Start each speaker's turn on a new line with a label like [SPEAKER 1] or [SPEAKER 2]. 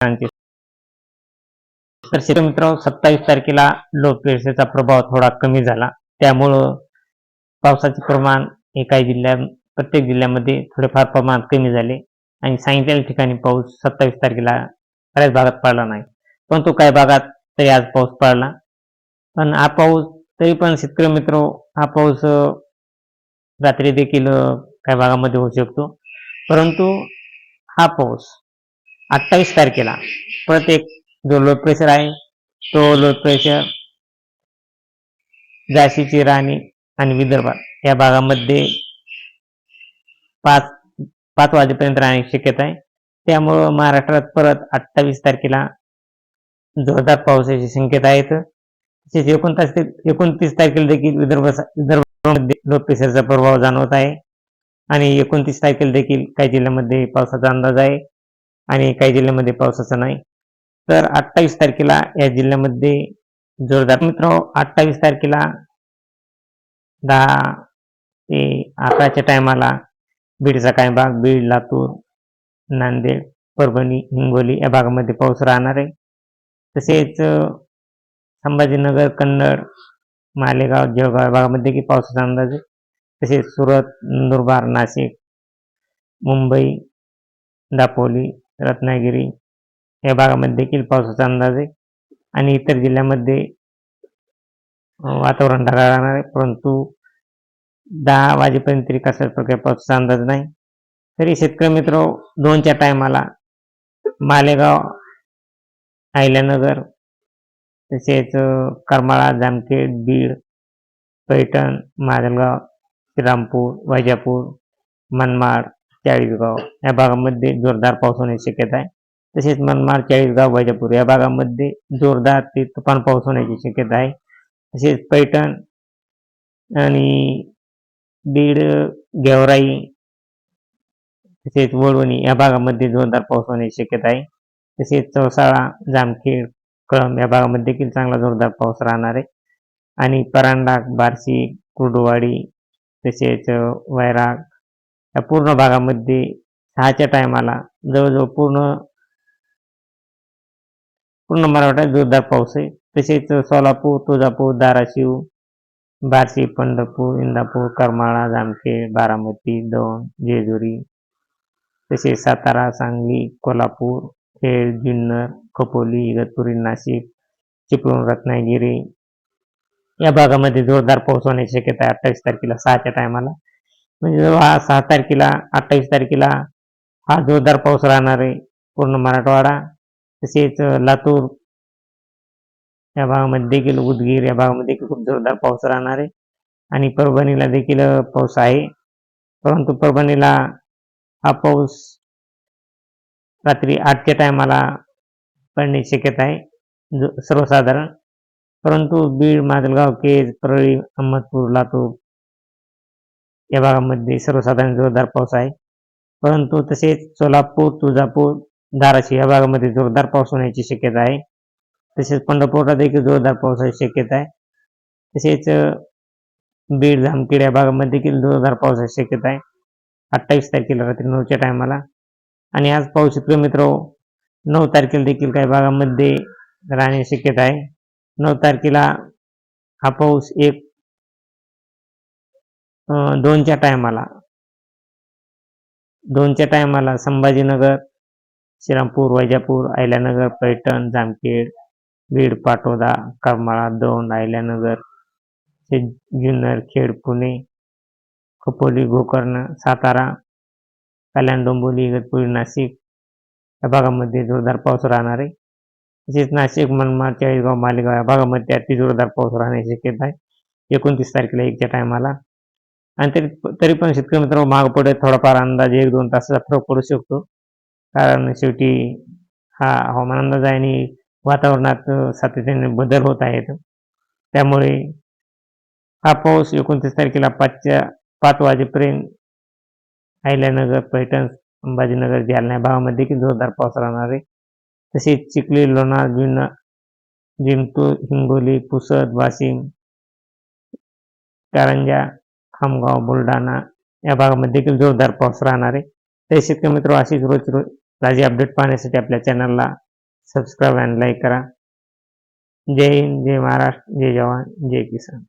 [SPEAKER 1] तर मित्र सत्तावीस तारखेला लो प्रेशरचा प्रभाव थोडा कमी झाला. त्यामुळं पावसाचे प्रमाण हे काही जिल्ह्या प्रत्येक जिल्ह्यामध्ये थोडेफार प्रमाण कमी झाले. आणि सांगितलेल्या ठिकाणी पाऊस सत्तावीस तारखेला बऱ्याच भागात पडला नाही. परंतु काही भागात तरी आज पाऊस पडला. पण हा पाऊस तरी पण शेतकरी मित्र हा पाऊस रात्री देखील काही भागामध्ये होऊ शकतो. परंतु हा पाऊस अठ्ठावीस तारखेला. परत एक जो लो प्रेशर आहे तो लो प्रेशर झाशीची राणी आणि विदर्भात या भागामध्ये पाच पाच वाजेपर्यंत राहण्याची शक्यता आहे. त्यामुळं महाराष्ट्रात परत अठ्ठावीस तारखेला जोरदार पावसाची शक्यता आहेत तसेच एकोणतास एकोणतीस तारखेला देखील विदर्भ विदर्भामध्ये लो प्रेशरचा प्रभाव जाणवत आहे. आणि एकोणतीस तारखेला देखील काही जिल्ह्यामध्ये पावसाचा अंदाज आहे. आणि काही जिल्ह्यामध्ये पावसाचा नाही. तर अठ्ठावीस तारखेला या जिल्ह्यामध्ये जोरदार मित्र अठ्ठावीस तारखेला दहा ते अकराच्या टायमाला बीडचा काही भाग बीड लातूर नांदेड परभणी हिंगोली या भागामध्ये पाऊस राहणार आहे. तसेच संभाजीनगर कन्नड मालेगाव जळगाव या भागामध्ये की पावसाचा अंदाज आहे. तसेच सुरत नंदुरबार नाशिक मुंबई दापोली रत्नागिरी या भागामध्ये देखील पावसाचा अंदाज आहे आणि इतर जिल्ह्यामध्ये वातावरण ढगाळ राहणार आहे. परंतु दहा वाजेपर्यंत तरी कशाच प्रकारे पावसाचा अंदाज नाही. तरी शेतकरी मित्र दोनच्या टायमाला मालेगाव आयल्यानगर तसेच करमाळा जामखेड बीड पैठण माजलगाव श्रीरामपूर वैजापूर मनमाड चाळीसगाव. या भागामध्ये जोरदार पाऊस होण्याची शक्यता आहे. तसेच मनमाड चाळीसगाव वैजापूर या भागामध्ये जोरदार ते तुफान पाऊस होण्याची शक्यता आहे. तसेच पैठण आणि बीड गेवराई तसेच वडवणी या भागामध्ये जोरदार पाऊस होण्याची शक्यता आहे. तसेच चौसाळा जामखेड कळंब या भागामध्ये देखील चांगला जोरदार पाऊस राहणार आहे. आणि परांडा बार्शी कुर्डुवाडी तसेच वैराग या पूर्ण भागामध्ये सहाच्या टायमाला जवळजवळ पूर्ण पूर्ण मराठवाड्यात जोरदार पाऊस आहे. तसेच सोलापूर तुळजापूर धाराशिव बार्शी पंढरपूर इंदापूर करमाळा जामखेड बारामती दौंड जेजुरी तसेच सातारा सांगली कोल्हापूर खेड जुन्नर खोपोली इगतपुरी नाशिक चिपळूण रत्नागिरी या भागामध्ये जोरदार पाऊस होण्याची शक्यता आहे. अठ्ठावीस तारखेला सहाच्या टायमाला. म्हणजे हा सहा तारखेला अठ्ठावीस तारखेला हा जोरदार पाऊस राहणार आहे पूर्ण मराठवाडा. तसेच लातूर या भागामध्ये देखील उदगीर या भागामध्ये देखील खूप जोरदार पाऊस राहणार आहे. आणि परभणीला देखील पाऊस आहे. परंतु परभणीला हा पाऊस रात्री आठच्या टायमाला पडण्याची शक्यता आहे जो- सर्वसाधारण. परंतु बीड माजलगाव केज परळी अहमदपूर लातूर या भागामध्ये सर्वसाधारण जोरदार पाऊस आहे. परंतु तसेच सोलापूर तुळजापूर धाराशिव या भागामध्ये जोरदार पाऊस होण्याची शक्यता आहे. तसेच पंढरपूरला देखील जोरदार पावसाची शक्यता आहे. तसेच बीड जामखेड या भागामध्ये देखील जोरदार पावसाची शक्यता आहे. अठ्ठावीस तारखेला रात्री नऊच्या टायमाला. आणि आज पाऊस शेतकरी मित्र हो, नऊ तारखेला देखील काही भागामध्ये राहण्याची शक्यता आहे. नऊ तारखेला हा पाऊस एक दोनच्या टायमाला. दोनच्या टायमाला संभाजीनगर श्रीरामपूर वैजापूर अहिल्यानगर पैठण जामखेड बीड पाटोदा करमाळा दौंड अहिल्यानगर जुन्नर खेड पुणे खपोली गोकर्ण सातारा कल्याण डोंबोली इगतपुरी नाशिक या भागामध्ये जोरदार पाऊस राहणार आहे. तसेच नाशिक मनमाड चाळीसगाव मालेगाव या भागामध्ये अति जोरदार पाऊस राहण्याची शक्यता आहे. एकोणतीस तारखेला एकच्या टायमाला आणि तरी तरी पण शेतकरी मित्र माग पुढे थोडाफार अंदाजे एक दोन तासाचा फरक पडू शकतो. कारण शेवटी हा हवामान अंदाज आहे आणि वातावरणात सातत्याने बदल होत आहेत. त्यामुळे हा पाऊस एकोणतीस तारखेला पाचच्या पाच वाजेपर्यंत अहिल्यानगर पैठण संभाजीनगर जालना या भागामध्ये देखील जोरदार पाऊस राहणार आहे. तसेच चिखली लोणार जुन्नर जिंतूर हिंगोली पुसद वाशिम कारंजा खामगाव बुलढाणा या भागामध्ये देखील जोरदार पाऊस राहणार आहे. तर शेतकरी मित्र अशीच रोज रोज ताजी अपडेट पाहण्यासाठी आपल्या चॅनलला सबस्क्राईब आणि लाईक करा. जय हिंद जय महाराष्ट्र जय जवान जय किसान.